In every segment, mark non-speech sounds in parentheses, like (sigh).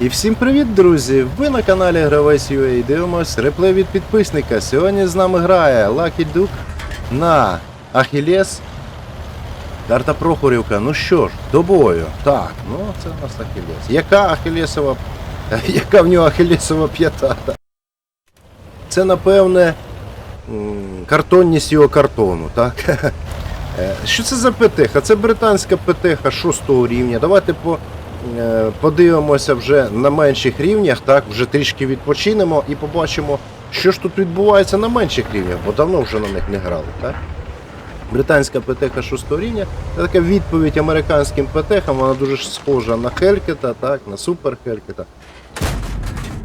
І всім привіт, друзі! Ви на каналі Гравець UA дивимось реплей від підписника. Сьогодні з нами грає Lucky Duke на Ахілес. Карта Прохорівка. Ну що ж, до бою. Так, ну це у нас Ахілес. Яка Ахілесова. (laughs) Яка в нього Ахілесова п'ята? Це напевне картонність його картону, так? (laughs) Е, Що це за ПТХ? Це британська ПТХ 6 рівня. Давайте по, подивимося вже на менших рівнях, так, вже трішки відпочинемо і побачимо, що ж тут відбувається на менших рівнях, бо давно вже на них не грали. Так? Британська ПТХ 6 рівня. Це така відповідь американським ПТХам, вона дуже схожа на Хелькета, так, на Супер Хелькета.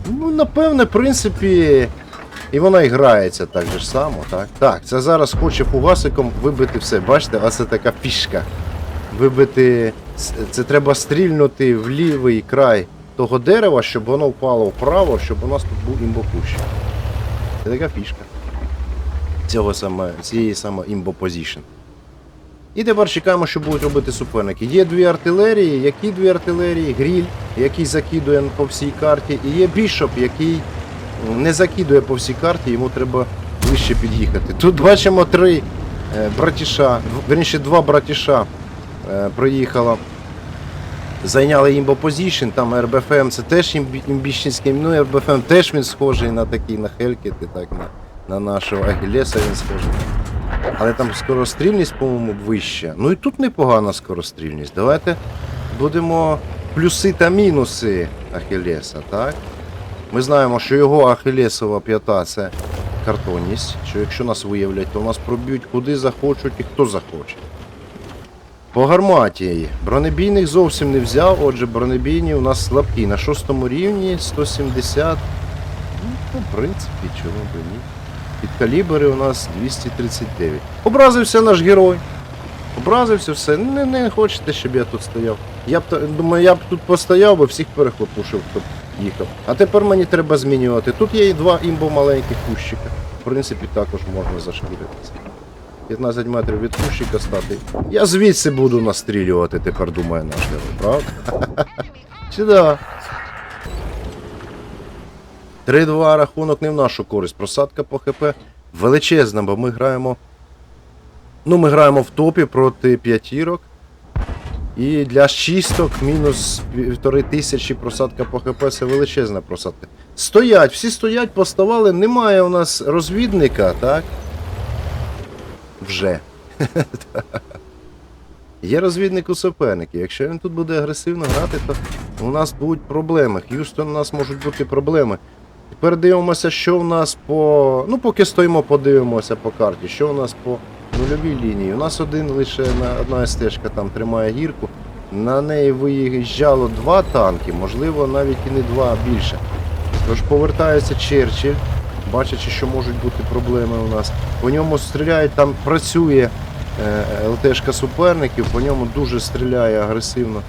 Ну, напевне, в принципі, і вона і грається так же само, так? Так, це зараз хоче фугасиком вибити все. Бачите, а це така фішка. Вибити. Це треба стрільнути в лівий край того дерева, щоб воно впало вправо, щоб у нас тут був імбокущ. Це така фішка. Цього саме, цієї саме імбопозішн. І тепер чекаємо, що будуть робити суперники. Є дві артилерії, які дві артилерії, гріль, який закидує по всій карті, і є бішоп, який не закидує по всій карті, йому треба ближче під'їхати. Тут бачимо три е, братіша, верніше два братіша е, проїхало. Зайняли імбопозішн, там РБФМ це теж імбі- імбіщенський, ну РБФМ теж він схожий на такий, на Хелькет, і так на, на нашого Агілеса він схожий. Але там скорострільність, по-моєму, вища. Ну і тут непогана скорострільність. Давайте будемо плюси та мінуси Ахілеса, так? Ми знаємо, що його Ахілесова п'ята це картонність, що якщо нас виявлять, то нас проб'ють куди захочуть і хто захоче. По гарматі бронебійних зовсім не взяв, отже, бронебійні у нас слабкі. На шостому рівні 170. Ну, в принципі, чого би ні. Під калібри у нас 239. Образився наш герой. Образився все. Не, не хочете, щоб я тут стояв. Я б думаю, я б тут постояв, би всіх перехлопушив, хто б їхав. А тепер мені треба змінювати. Тут є і два імбо маленьких кущика. В принципі, також можна зашкіритися. 15 метрів від кущика стати. Я звідси буду настрілювати, тепер думає наш герой, правда? Чи да? 3-2 рахунок не в нашу користь. Просадка по ХП величезна, бо ми граємо. Ну, ми граємо в топі проти п'ятірок. І для шісток мінус півтори тисячі просадка по ХП це величезна просадка. Стоять, всі стоять, поставали. Немає у нас розвідника, так? Вже. Є розвідник у суперників. Якщо він тут буде агресивно грати, то у нас будуть проблеми. Х'юстон у нас можуть бути проблеми. Тепер дивимося, що у нас по. Ну, поки стоїмо, подивимося по карті. Що у нас по нульовій лінії. У нас один лише на одна стежка там тримає гірку. На неї виїжджало два танки, можливо, навіть і не два, а більше. Тож повертається Черчилль, бачачи, що можуть бути проблеми у нас. По ньому стріляють, там працює е, ЛТшка суперників, по ньому дуже стріляє агресивно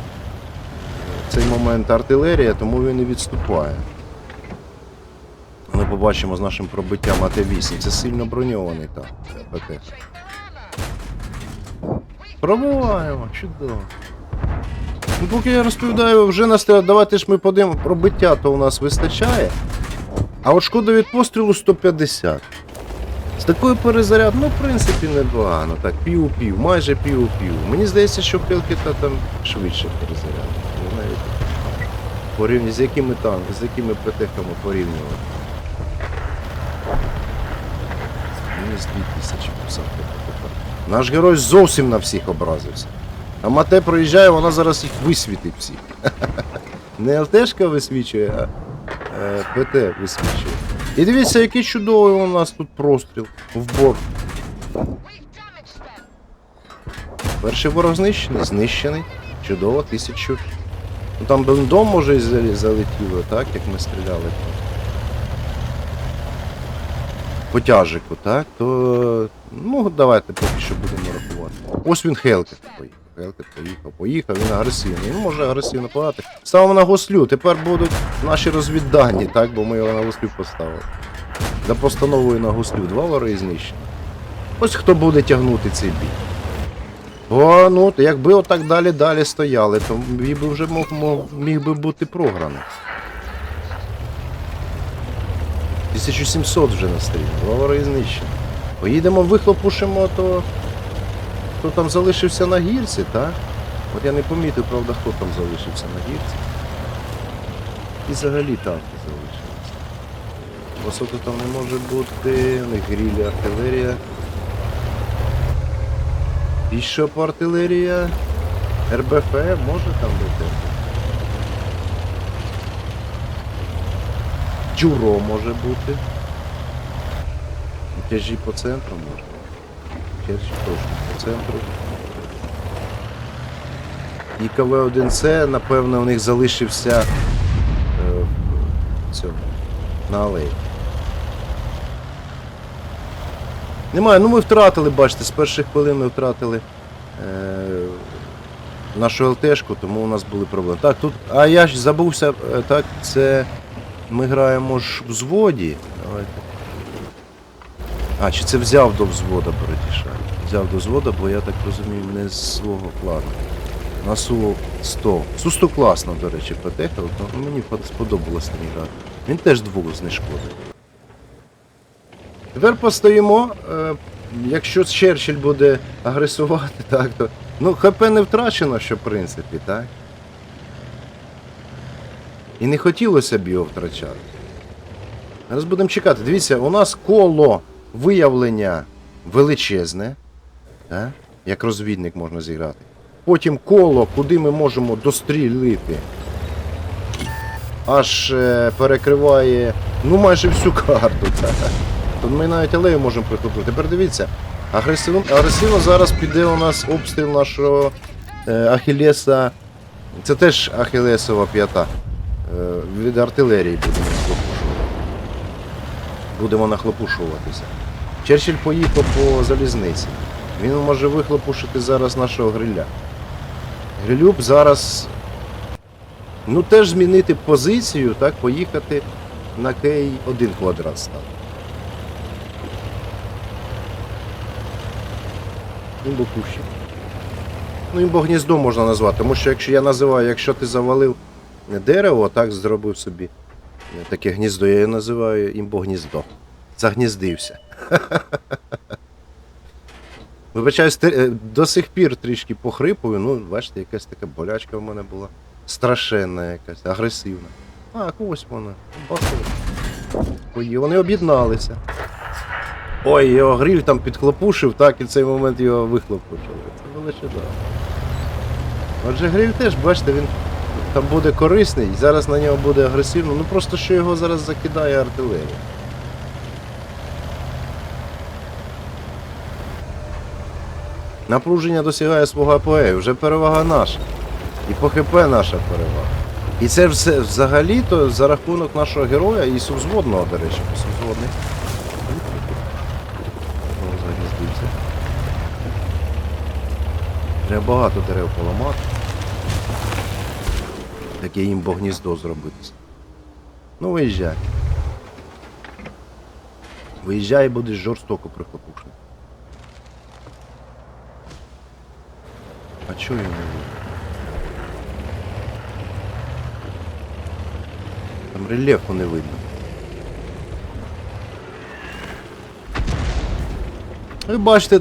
в цей момент артилерія, тому він і відступає. Ми побачимо з нашим пробиттям АТ-8. Це сильно броньований там ПТ. Пробуваємо, чудово. Ну, поки я розповідаю, вже настріл, давайте ж ми подивимо, пробиття то у нас вистачає. А от шкода від пострілу 150. З такою перезаряд, ну, в принципі, непогано. Так, пів-пів, майже пів-пів. Мені здається, що Пелкіта там швидше перезаряд. Навіть порівняно з якими танками, з якими ПТХами порівнювати. Мінус 2000 посадки Наш герой зовсім на всіх образився. А Мате проїжджає, вона зараз їх висвітить всіх. (laughs) Не ЛТшка висвічує, а ПТ висвічує. І дивіться, який чудовий у нас тут простріл в борт. Перший ворог знищений, знищений. Чудово, тисячу. Ну там бендом може і залетіло, так, як ми стріляли. По тяжику, так? То. Ну, давайте поки що будемо рахувати. Ось він Хелкет поїхав. Келтер поїхав, поїхав, він агресивний. Він може агресивно подати. Ставимо на гослю. Тепер будуть наші розвіддані, так, бо ми його на гослю поставили. За постановою на гослю. Два вори знищено. Ось хто буде тягнути цей бій. Бо ну, якби отак далі далі стояли, то він би вже мог, міг би бути програний. 1700 вже на стрілі, два вори знищено. Поїдемо, вихлопушимо, то хто там залишився на гірці, так? От я не помітив, правда, хто там залишився на гірці. І взагалі танки залишилися. Висоти там не може бути, у них грілі артилерія. Бішоп артилерія. РБФ може там бути. Джуро може бути. Тяжі по центру може. Тяжі точно по центру. І КВ-1С, напевно, у них залишився е, цьому, на алеї. Немає, ну ми втратили, бачите, з перших хвилин ми втратили е, нашу ЛТшку, тому у нас були проблеми. Так, тут. А я ж забувся, е, так, це. Ми граємо ж в взводі. Давайте. А, чи це взяв до взвода Бородіша? Взяв до взвода, бо я так розумію, не з свого плану. На Су 100. Су 100 класно, до речі, ПТХ, от мені под- сподобалось на ній. Він теж двох знешкодив. Тепер постоїмо. Е, якщо Черчилль буде агресувати, (laughs) так, то. Ну, ХП не втрачено, що в принципі, так? І не хотілося б його втрачати. Зараз будемо чекати. Дивіться, у нас коло виявлення величезне. Так? Як розвідник можна зіграти. Потім коло, куди ми можемо дострілити. Аж е, перекриває ну майже всю карту. (laughs) То ми навіть алею можемо прихопити. Тепер дивіться, агресивно, агресивно зараз піде у нас обстріл нашого е, Ахілеса. Це теж Ахілесова п'ята. Е, від артилерії будемо. Будемо нахлопушуватися. Черчилль поїхав по залізниці. Він може вихлопушити зараз нашого гриля. Грилю б зараз. Ну теж змінити позицію, так, поїхати на кей 1 квадрат став. Імбокущик. Ну, імбогніздо можна назвати, тому що якщо я називаю, якщо ти завалив дерево, так зробив собі таке гніздо, я називаю імбогніздо. Загніздився. (laughs) Вибачаюсь, е, до сих пір трішки похрипую, ну, бачите, якась така болячка в мене була. Страшенна якась, агресивна. А, ось вона. Ой, вони об'єдналися. Ой, його гриль там підхлопушив, так, і в цей момент його вихлопушили. Це чудово. Отже, гриль теж, бачите, він там буде корисний, зараз на нього буде агресивно. Ну просто що його зараз закидає артилерія. Напруження досягає свого апогею, вже перевага наша. І по ХП наша перевага. І це все взагалі-то за рахунок нашого героя і сувзводного, до речі, сувзводний. Треба багато дерев поламати. Таке їм бо гніздо зробити. Ну виїжджай. Виїжджай і будеш жорстоко прихлопушений. А чого я не вийду? Там рельєфу не видно. Ви бачите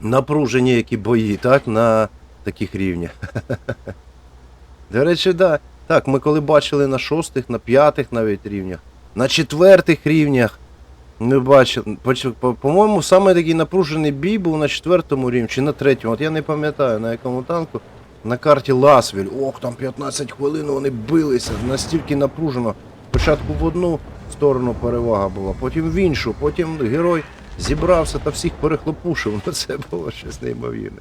напружені які бої, так, на таких рівнях. (laughs) До речі, да. Так, ми коли бачили на шостих, на п'ятих навіть рівнях, на четвертих рівнях. Бачили. по- По-моєму, саме такий напружений бій був на четвертому рівні чи на третьому. От я не пам'ятаю на якому танку. На карті Ласвіль. Ох, там 15 хвилин вони билися, настільки напружено. Спочатку в одну сторону перевага була, потім в іншу, потім герой зібрався та всіх перехлопушив. (laughs) Ну це було щось неймовірне.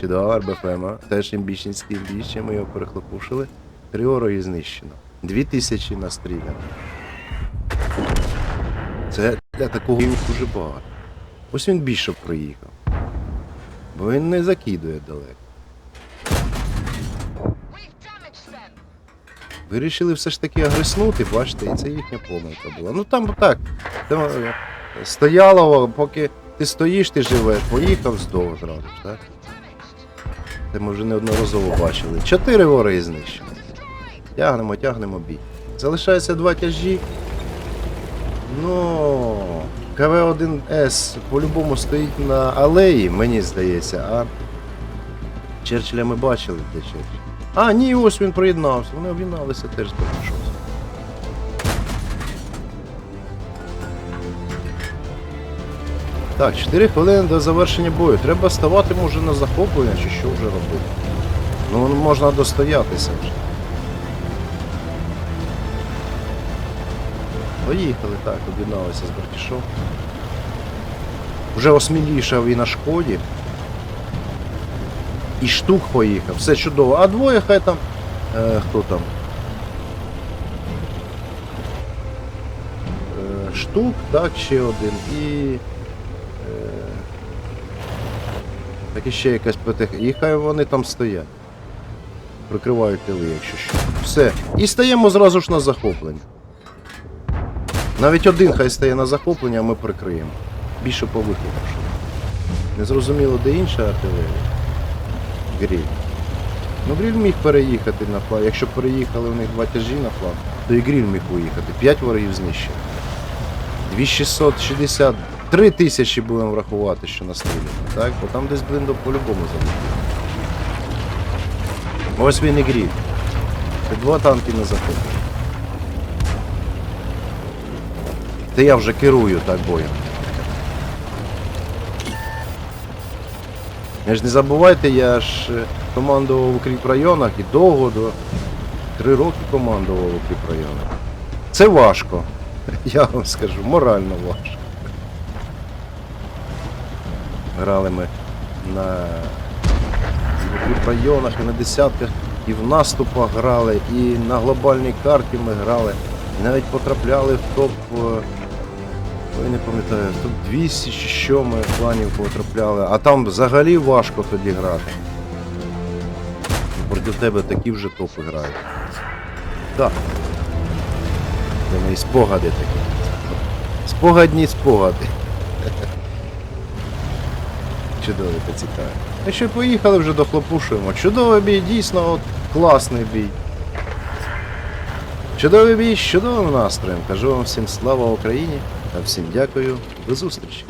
Чудово, РБФМ, теж імбічницький бій, ще ми його перехлопушили. Три вороги знищено. Дві тисячі настріляно. Це для такого дуже багато. Ось він більше приїхав. Бо він не закидує далеко. Вирішили все ж таки агреснути, бачите, і це їхня помилка була. Ну там так. Там, е, стояло, поки ти стоїш, ти живеш, поїхав здовго зразу так? Це ми вже неодноразово бачили. Чотири вороги знищено. Тягнемо, тягнемо бій. Залишається два тяжі. Ну, КВ-1С по-любому стоїть на алеї, мені здається, а Черчилля ми бачили, де Черчилль. А, ні, ось він приєднався. Вони об'єдналися теж з Бердішовським. Так, 4 хвилини до завершення бою. Треба ставати може на захоплення чи що вже робити. Ну можна достоятися вже. Поїхали, так, об'єдналися з Бертішов. Вже осмілішав і на шкоді. І штук поїхав, все чудово. А двоє хай там. Е, хто там? Е, штук, так, ще один. І. Е, так і ще якась ПТХ. І хай вони там стоять. Прикривають тили, якщо що. Все. І стаємо зразу ж на захоплення. Навіть один хай стає на захоплення, а ми прикриємо. Більше по щоб. Не зрозуміло, де інша артилерія. Гріль. Ну гріль міг переїхати на флаг. Якщо переїхали у них два тяжі на флаг, то і гріль міг поїхати. П'ять ворогів знищено. 2660. Три тисячі будемо врахувати, що настріляно. Так? Бо там десь блиндо по-любому залетів. Ось він і гріль. Це два танки на захоплення. Це я вже керую так боєм. Ви ж не забувайте, я ж е, командував в укріпрайонах і довго до три роки командував в укріпрайонах. Це важко. (laughs) Я вам скажу, морально важко. Грали ми на в укріпрайонах і на десятках, і в наступах грали, і на глобальній карті ми грали, і навіть потрапляли в топ. е, Ой, не пам'ятаю, топ 200 чи що ми планів потрапляли, а там взагалі важко тоді грати. Проти тебе такі вже топи грають. Так. Це мої спогади такі. Спогадні спогади. Чудовий цікавий. А що поїхали вже дохлопушуємо. Чудовий бій, дійсно, от класний бій. Чудовий бій з чудовим настроєм. Кажу вам всім слава Україні та всім дякую. До зустрічі.